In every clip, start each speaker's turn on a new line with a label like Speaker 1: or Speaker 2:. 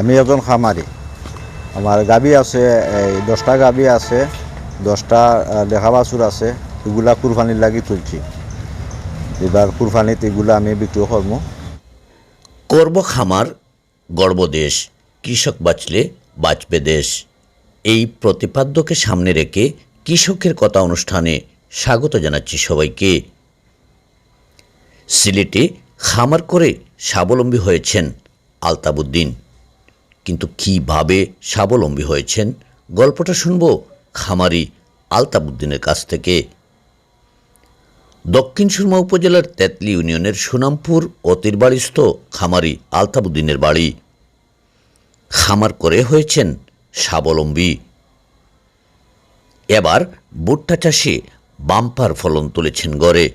Speaker 1: আমি একজন খামারি। আমার গাবি আছে, এই দশটা গাবি আছে, দশটা লেখা বাছুর আছে এগুলা কুরবানির লাগি তুলছি। এবার কুরবানিতে এগুলা আমি বিক্রি করব
Speaker 2: করব খামার গর্ব দেশ, কৃষক বাঁচলে বাঁচবে দেশ। এই প্রতিপাদ্যকে সামনে রেখে কৃষকের কথা অনুষ্ঠানে স্বাগত জানাচ্ছি সবাইকে। সিলেটে খামার করে স্বাবলম্বী হয়েছেন আলতাবুদ্দিন কিন্তু কীভাবে স্বাবলম্বী হয়েছেন? গল্পটা শুনব খামারি আলতাবুদ্দিনের কাছ থেকে। দক্ষিণ সুরমা উপজেলার তেতলি ইউনিয়নের সুনামপুর অতিরবাড়িস্থ খামারি আলতাবুদ্দিনের বাড়ি। খামার করে হয়েছেন স্বাবলম্বী। এবার ভুট্টা চাষে বাম্পার ফলন তুলেছেন গড়ে।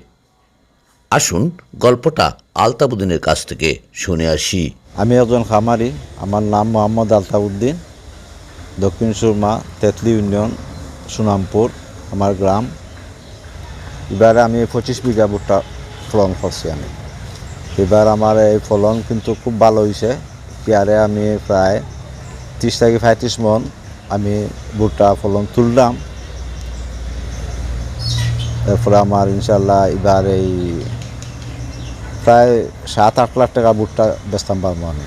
Speaker 2: আসুন গল্পটা আলতাবুদ্দিনের কাছ থেকে শুনে আসি।
Speaker 1: আমি একজন খামারি, আমার নাম মোহাম্মদ আলতাউদ্দিন দক্ষিণ সুরমা, তেতলি ইউনিয়ন, সুনামপুর, আমার গ্রাম। এবারে আমি পঁচিশ বিঘা ভুট্টা ফলন করছি আমি। এবার আমার এই ফলন কিন্তু খুব ভালো হয়েছে পেয়ারে আমি প্রায় ত্রিশ থেকে পঁয়ত্রিশ মন আমি ভুট্টা ফলন তুললাম। এরপরে আমার ইনশাল্লাহ এবার এই প্রায় সাত, আট লাখ টাকা ভুট্টা বেচতাম পারব আমি।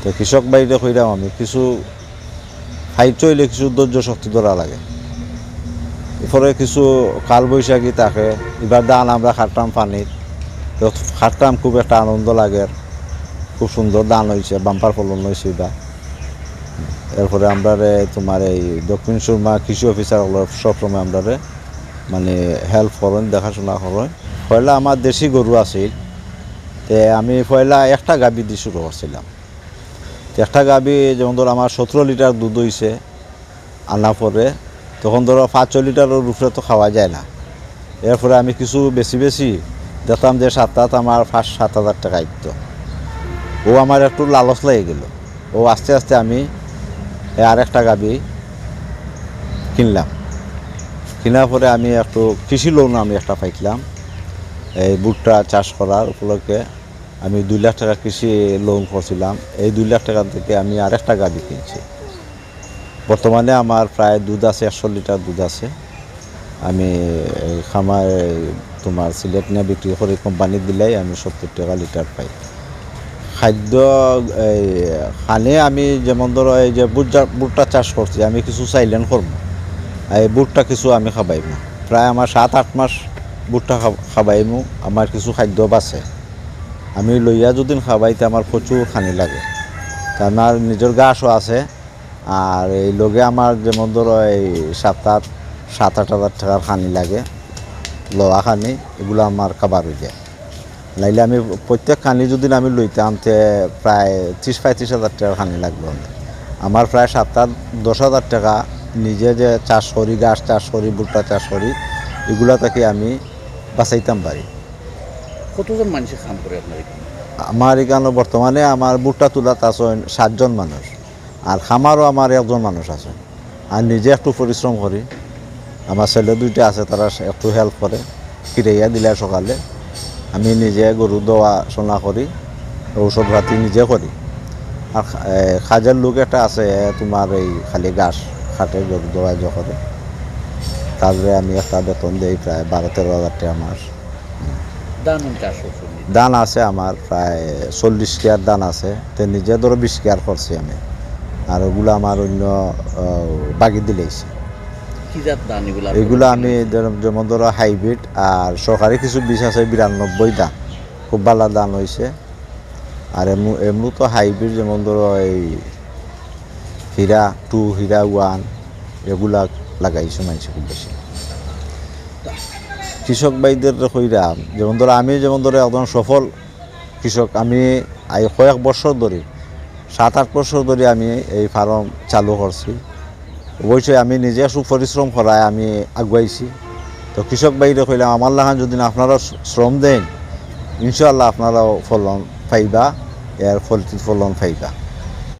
Speaker 1: তো কৃষক বাড়িতে কইরাম আমি, কিছু ফাইট হইলে কিছু ধৈর্য শক্তি ধরা লাগে। এরপরে কিছু কাল বৈশাখী থাকে, এবার দান আমরা খাটতাম পানির তো খাটতাম খুব একটা আনন্দ লাগে খুব সুন্দর দান হয়েছে বাম্পার ফলন হয়েছে এবার এরপরে আমরা তোমার এই দক্ষিণ সুরমা কৃষি অফিসার সবসময় আমরা মানে হেল্প করেন, দেখাশোনা করেন। পয়লা আমার দেশি গরু আছিল। তে আমি পয়লা একটা গাবি দিয়ে শুরু করছিলাম। একটা গাবি যেমন ধরো আমার সতেরো লিটার দুধ হইছে আনা পরে, তখন ধরো পাঁচ লিটারের উপরে তো খাওয়া যায় না। এরপরে আমি কিছু বেশি বেশি দেখতাম যে সাতটাত আমার পাঁচ সাত হাজার টাকা আইত। ও আমার একটু লালচ লেগে গেল। ও আস্তে আস্তে আমি আর একটা গাবি কিনলাম। কেনার পরে আমি একটু কৃষি লোন আমি একটা পাইছিলাম। এই ভুট্টা চাষ করার উপলক্ষে আমি দুই লাখ টাকা কৃষি লোন করছিলাম। এই দুই লাখ টাকা থেকে আমি আরেকটা গাড়ি কিনছি। বর্তমানে আমার প্রায় দুধ আছে, একশো লিটার দুধ আছে। আমি খামার, তোমার সিলেট নিয়ে বিক্রি করে কোম্পানির দিলেই আমি সত্তর টাকা লিটার পাই। খাদ্য, এই খানে আমি যেমন ধরো এই যে ভুট্টা ভুট্টা চাষ করছি, আমি কিছু চাইলেন করব। এই বুটটা কিছু আমি খাবাইমু প্রায় আমার সাত, আট মাস বুটটা খাবাইমু আমার কিছু খাদ্য বাঁচে আমি লইয়া যদি খাবাইতে আমার প্রচুর খানি লাগে। তা আমার নিজের গাছও আছে আর এই লগে আমার যেমন ধরো এই সাত আট সাত আট হাজার টাকার খানি লাগে লোয়া খানি এগুলো আমার খাবার হয়ে যায়। নাইলে আমি প্রত্যেক খানি যদি আমি লইতাম তে প্রায় ত্রিশ পঁয়ত্রিশ হাজার টাকার খানি আমার। আমার প্রায় সাত আট দশ হাজার টাকা নিজে যে চাষ করি গাছ চাষ করি ভুট্টা চাষ করি এগুলা থেকে আমি বাঁচাইতাম পারি
Speaker 3: কতজন মানুষের কাম করে আপনার এখানে?
Speaker 1: আমার এখানে বর্তমানে আমার ভুট্টা তোলাত আছেন সাতজন মানুষ আর খামারও আমার একজন মানুষ আছে। আর নিজে একটু পরিশ্রম করি। আমার ছেলে দুইটা আছে তারা একটু হেল্প করে ফিরাইয়া দিলে সকালে। আমি নিজে গরু দোয়া সোনা করি ঔষধ পাতি নিজে করি। আর খা- এ, কাজের লোক একটা আছে তোমার এই খালি ঘাস খাটে গরু দোয়া যে করে। তারপরে আমি একটা বেতন দিই প্রায় বারো তেরো হাজার টাকা মাস।
Speaker 3: দান
Speaker 1: আছে আমার প্রায় চল্লিশ কেয়ার দান আছে। তো নিজে ধরো বিশ কেয়ার করছি আমি। আর ওগুলো আমার অন্য বাকি দিলেইছে।
Speaker 3: দান এগুলো
Speaker 1: এগুলো আমি যেমন ধরো হাইব্রিড আর সরকারি কিছু বীজ আছে বিরানব্বই দান। খুব ভালো দান হয়েছে আর এমনি তো হাইব্রিড যেমন ধরো এই হীরা টু হীরা ওয়ান এগুলা লাগাইছো মানুষ খুব বেশি। কৃষক ভাইদের কইরাম যেমন ধরো আমি যেমন ধরো একদম সফল কৃষক, আমি এই কয়েক বছর ধরে সাত আট বছর ধরে আমি এই ফার্ম চালু করছি। অবশ্যই আমি নিজে সুপরিশ্রম করায় আমি আগুয়াইছি। তো কৃষক ভাইরে কইলাম আমার লাগান যদি আপনারা শ্রম দেন ইনশাল্লাহ আপনারাও ফলন পাইবা, এর ফলতি ফলন পাইবা।